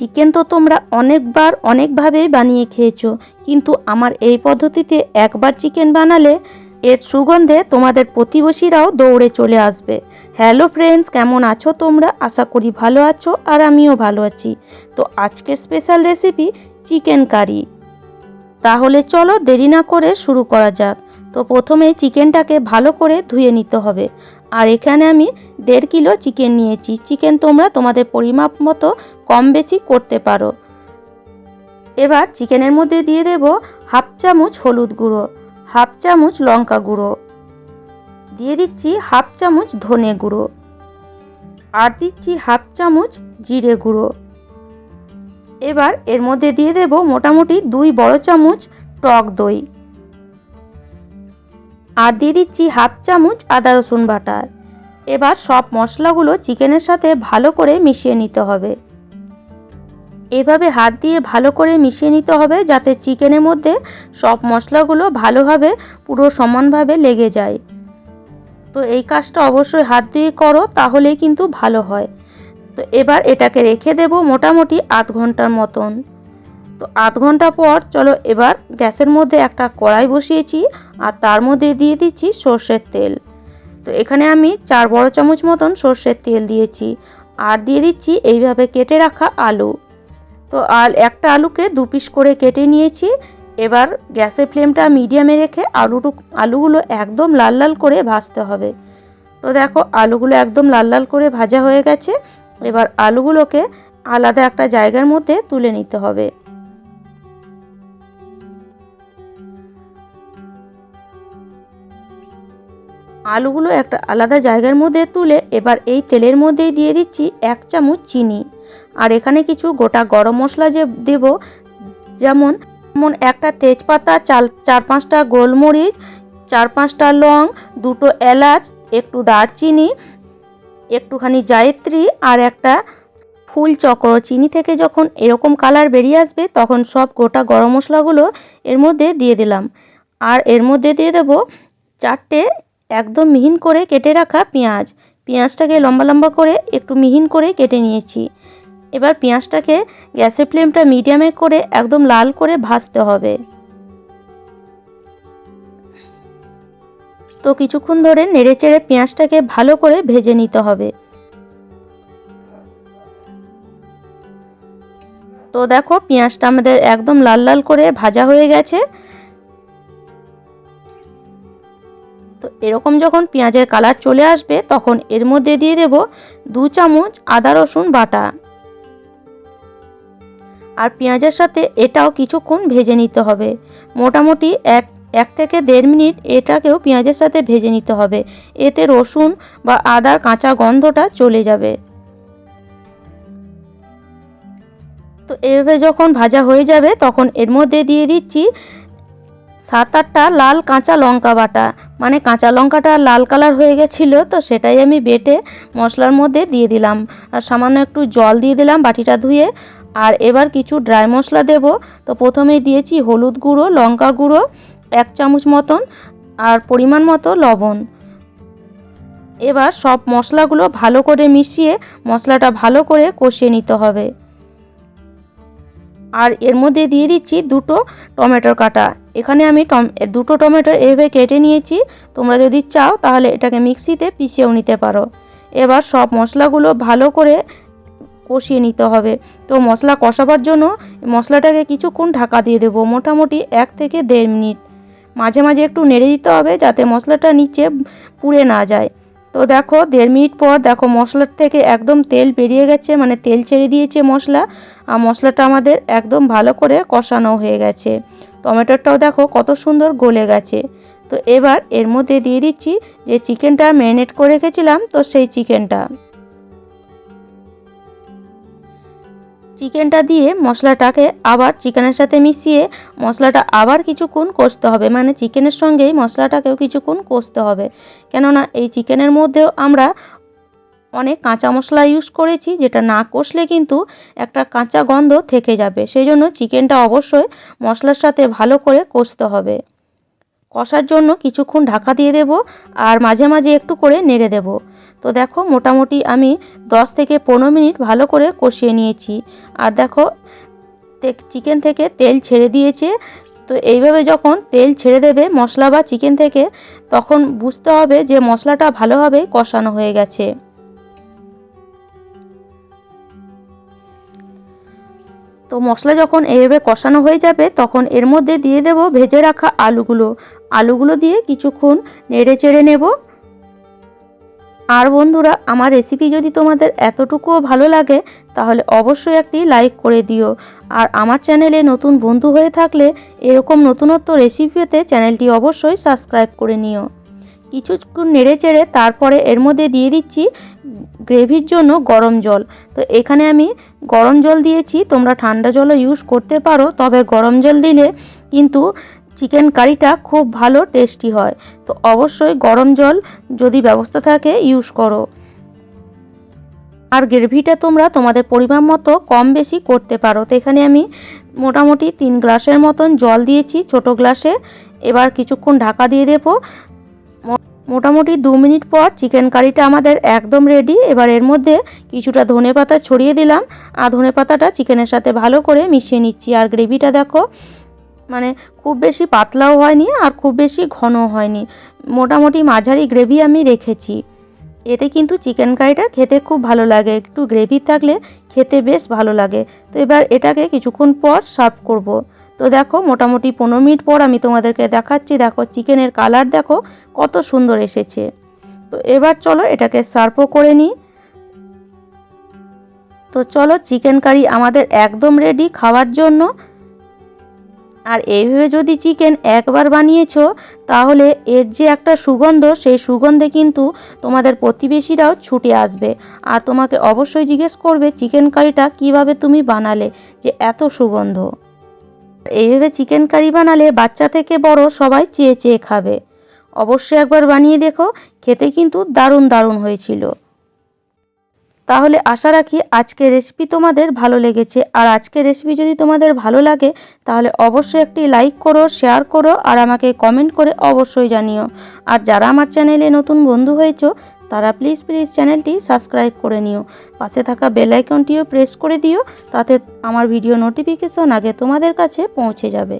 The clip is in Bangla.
চিকেন তো তোমরা অনেকবার অনেকভাবেই বানিয়ে খেয়েছো, কিন্তু আমার এই পদ্ধতিতে একবার চিকেন বানালে এর সুগন্ধে তোমাদের প্রতিবেশীরাও দৌড়ে চলে আসবে। হ্যালো ফ্রেন্ডস, কেমন আছো তোমরা? আশা করি ভালো আছো আর আমিও ভালো আছি। তো আজকের স্পেশাল রেসিপি চিকেন কারি। তাহলে চলো দেরি না করে শুরু করা যাক। তো প্রথমে চিকেনটাকে ভালো করে ধুয়ে নিতে হবে। আর এখানে আমি দেড় কিলো চিকেন নিয়েছি। চিকেন তোমরা তোমাদের পরিমাপ মতো কম বেশি করতে পারো। এবার চিকেনের মধ্যে দিয়ে দেব হাফ চামচ হলুদ গুঁড়ো, হাফ চামচ লঙ্কা গুঁড়ো। দিয়ে দিচ্ছি হাফ চামচ ধনে গুঁড়ো আর দিচ্ছি হাফ চামচ জিরে গুঁড়ো। এবার এর মধ্যে দিয়ে দেব মোটামুটি দুই বড় চামচ টক দই। আর দিয়ে দিচ্ছি হাফ চামচ আদা রসুন বাটার এবার সব মশলাগুলো চিকেনের সাথে ভালো করে মিশিয়ে নিতে হবে। এভাবে হাত দিয়ে ভালো করে মিশিয়ে নিতে হবে যাতে চিকেনের মধ্যে সব মশলাগুলো ভালোভাবে পুরো সমানভাবে লেগে যায়। তো এই কাজটা অবশ্যই হাত দিয়ে করো, তাহলেই কিন্তু ভালো হয়। তো এবার এটাকে রেখে দেব মোটামুটি আধ ঘণ্টার মতন। তো আধ ঘণ্টা পর, চলো এবার গ্যাসের মধ্যে একটা কড়াই বসিয়েছি আর তার মধ্যে দিয়ে দিচ্ছি সর্ষের তেল। তো এখানে আমি চার বড় চামচ মতন সর্ষের তেল দিয়েছি আর দিয়ে দিচ্ছি এইভাবে কেটে রাখা আলু। তো আর একটা আলুকে দু পিস করে কেটে নিয়েছি। এবার গ্যাসের ফ্লেমটা মিডিয়ামে রেখে আলুটু আলুগুলো একদম লাল লাল করে ভাজতে হবে। তো দেখো আলুগুলো একদম লাল লাল করে ভাজা হয়ে গেছে। এবার আলুগুলোকে আলাদা একটা জায়গার মধ্যে তুলে নিতে হবে। আলুগুলো একটা আলাদা জায়গার মধ্যে তুলে এবার এই তেলের মধ্যেই দিয়ে দিচ্ছি এক চামচ চিনি। আর এখানে কিছু গোটা গরম মশলা যে দেব, যেমন যেমন একটা তেজপাতা, চাল, চার পাঁচটা গোলমরিচ, চার পাঁচটা লং, দুটো এলাচ, একটু দারচিনি, একটুখানি জায়ত্রী আর একটা ফুল চক্র চিনি থেকে যখন এরকম কালার বেরিয়ে আসবে তখন সব গোটা গরম মশলাগুলো এর মধ্যে দিয়ে দিলাম। আর এর মধ্যে দিয়ে দেব চারটে একদম মিহিন করে কেটে রাখা পেঁয়াজ। পেঁয়াজটাকে লম্বা লম্বা করে একটু মিহিন করে কেটে নিয়েছি। এবার পেঁয়াজটাকে গ্যাসের ফ্লেমটা মিডিয়ামে করে একদম লাল করে ভাজতে হবে। তো কিছুক্ষণ ধরে নেড়ে চেড়ে পেঁয়াজটাকে ভালো করে ভেজে নিতে হবে। তো দেখো পেঁয়াজটা আমাদের একদম লাল লাল করে ভাজা হয়ে গেছে। তো এরকম যখন পেঁয়াজের কালার চলে আসবে, তখন এর মধ্যে দিয়ে দেব দু চামচ আদা রসুন বাটা। আর পেঁয়াজের সাথে এটাও কিছুক্ষণ ভেজে নিতে হবে। মোটামুটি এক এক থেকে দেড় মিনিট এটাকেও পেঁয়াজের সাথে ভেজে নিতে হবে। এতে রসুন বা আদার কাঁচা গন্ধটা চলে যাবে। তো এভাবে যখন ভাজা হয়ে যাবে, তখন এর মধ্যে দিয়ে দিচ্ছি সাত আটটা লাল কাঁচা লঙ্কা বাটা। মানে কাঁচা লঙ্কাটা লাল কালার হয়ে গেছিল, তো সেটাই আমি বেটে মশলার মধ্যে দিয়ে দিলাম। আর সামান্য একটু জল দিয়ে দিলাম বাটিটা ধুয়ে। আর এবার কিছু ড্রাই মশলা দেব। তো প্রথমেই দিয়েছি হলুদ গুঁড়ো, লঙ্কা গুঁড়ো, এক চামচ মতন, আর পরিমাণ মতো লবণ। এবার সব মশলাগুলো ভালো করে মিশিয়ে মশলাটা ভালো করে কষিয়ে নিতে হবে। আর এর মধ্যে দিয়ে দিচ্ছি দুটো টমেটোর কাটা। এখানে আমি টম দুটো টমেটো এভাবে কেটে নিয়েছি। তোমরা যদি চাও তাহলে এটাকে মিক্সিতে পিষিয়েও নিতে পারো। এবার সব মশলাগুলো ভালো করে কষিয়ে নিতে হবে। তো মশলা কষাবার জন্য মশলাটাকে কিছুক্ষণ ঢাকা দিয়ে দেবো, মোটামুটি এক থেকে দেড় মিনিট। মাঝে মাঝে একটু নেড়ে দিতে হবে যাতে মশলাটা নিচে পুড়ে না যায়। তো দেখো, দেড় মিনিট পর দেখো মশলার থেকে একদম তেল বেরিয়ে গেছে মানে তেল ছেড়ে দিয়েছে মশলা। আর মশলাটা আমাদের একদম ভালো করে কষানো হয়ে গেছে। টমেটোটাও দেখো কত সুন্দর গলে গেছে। তো এবার এর মধ্যে দিয়ে দিচ্ছি যে চিকেনটা ম্যারিনেট করে রেখেছিলাম, তো সেই চিকেনটা চিকেনটা দিয়ে মশলাটাকে আবার চিকেনের সাথে মিশিয়ে মশলাটা আবার কিছুক্ষণ কষতে হবে। মানে চিকেনের সঙ্গেই মশলাটাকেও কিছুক্ষণ কষতে হবে। কেননা এই চিকেনের মধ্যেও আমরা অনেক কাঁচা মশলা ইউজ করেছি, যেটা না কষলে কিন্তু একটা কাঁচা গন্ধ থেকে যাবে। সেই জন্য চিকেনটা অবশ্যই মশলার সাথে ভালো করে কষতে হবে। কষার জন্য কিছুক্ষণ ঢাকা দিয়ে দেব আর মাঝে মাঝে একটু করে নেড়ে দেব। তো দেখো মোটামুটি আমি দশ থেকে পনেরো মিনিট ভালো করে কষিয়ে নিয়েছি। আর দেখো চিকেন থেকে তেল ছেড়ে দিয়েছে। তো এইভাবে যখন তেল ছেড়ে দেবে মশলা বা চিকেন থেকে, তখন বুঝতে হবে যে মশলাটা ভালোভাবে কষানো হয়ে গেছে। তো মশলা যখন এইভাবে কষানো হয়ে যাবে, তখন এর মধ্যে দিয়ে দেব ভেজে রাখা আলুগুলো। আলুগুলো দিয়ে কিছুক্ষণ নেড়ে চেড়ে নেব। আর বন্ধুরা, আমার রেসিপি যদি তোমাদের এতটুকুও ভালো লাগে, তাহলে অবশ্যই একটি লাইক করে দিও। আর আমার চ্যানেলে নতুন বন্ধু হয়ে থাকলে, এরকম নতুনত্ব রেসিপি পেতে চ্যানেলটি অবশ্যই সাবস্ক্রাইব করে নিও। কিছুক্ষণ নেড়ে চেড়ে তারপরে এর মধ্যে দিয়ে দিচ্ছি গ্রেভির জন্য গরম জল। তো এখানে আমি গরম জল দিয়েছি, তোমরা ঠান্ডা জলও ইউজ করতে পারো, তবে গরম জল দিলে কিন্তু চিকেন কারিটা খুব ভালো টেস্টি হয়। তো অবশ্যই গরম জল যদি ব্যবস্থা থাকে ইউজ করো। আর গ্রেভিটা তোমরা তোমাদের পরিমাণ মতো কম বেশি করতে পারো। তো এখানে আমি মোটামুটি তিন গ্লাসের মতন জল দিয়েছি ছোট গ্লাসে। এবার কিছুক্ষণ ঢাকা দিয়ে দেবো। মোটামুটি দু মিনিট পর চিকেন কারিটা আমাদের একদম রেডি এবার এর মধ্যে কিছুটা ধনে পাতা ছড়িয়ে দিলাম। আর ধনে পাতাটা চিকেনের সাথে ভালো করে মিশিয়ে নিচ্ছি। আর গ্রেভিটা দেখো মানে খুব বেশি পাতলাও হয়নি আর খুব বেশি ঘনও হয়নি। মোটামুটি মাঝারি গ্রেভি আমি রেখেছি। এতে কিন্তু চিকেন কারিটা খেতে খুব ভালো লাগে। একটু গ্রেভি থাকলে খেতে বেশ ভালো লাগে। তো এবার এটাকে কিছুক্ষণ পর সার্ভ করব। তো দেখো, মোটামুটি পনেরো মিনিট পর আমি তোমাদেরকে দেখাচ্ছি। দেখো, চিকেনের কালার দেখো, কত সুন্দর এসেছে। তো এবার চলো এটাকে সার্ভও করে নিই। তো চলো, চিকেন কারি আমাদের একদম রেডি খাওয়ার জন্য। আর এইভাবে যদি চিকেন একবার বানিয়েছো, তাহলে এর যে একটা সুগন্ধ, সেই সুগন্ধে কিন্তু তোমাদের প্রতিবেশীরাও ছুটে আসবে। আর তোমাকে অবশ্যই জিজ্ঞেস করবে চিকেন কারিটা কীভাবে তুমি বানালে যে এত সুগন্ধ? এইভাবে চিকেন কারি বানালে বাচ্চা থেকে বড় সবাই চেয়ে চেয়ে খাবে। অবশ্যই একবার বানিয়ে দেখো, খেতে কিন্তু দারুণ দারুণ হয়েছিল। তাহলে আশা রাখি আজকের রেসিপি তোমাদের ভালো লেগেছে। আর আজকের রেসিপি যদি তোমাদের ভালো লাগে, তাহলে অবশ্যই একটি লাইক করো শেয়ার করো, আর আমাকে কমেন্ট করে অবশ্যই জানিও। আর যারা আমার চ্যানেলে নতুন বন্ধু হয়েছ, তারা প্লিজ প্লিজ চ্যানেলটি সাবস্ক্রাইব করে নিও। পাশে থাকা বেল আইকনটিও প্রেস করে দিও, তাতে আমার ভিডিও নোটিফিকেশন আগে তোমাদের কাছে পৌঁছে যাবে।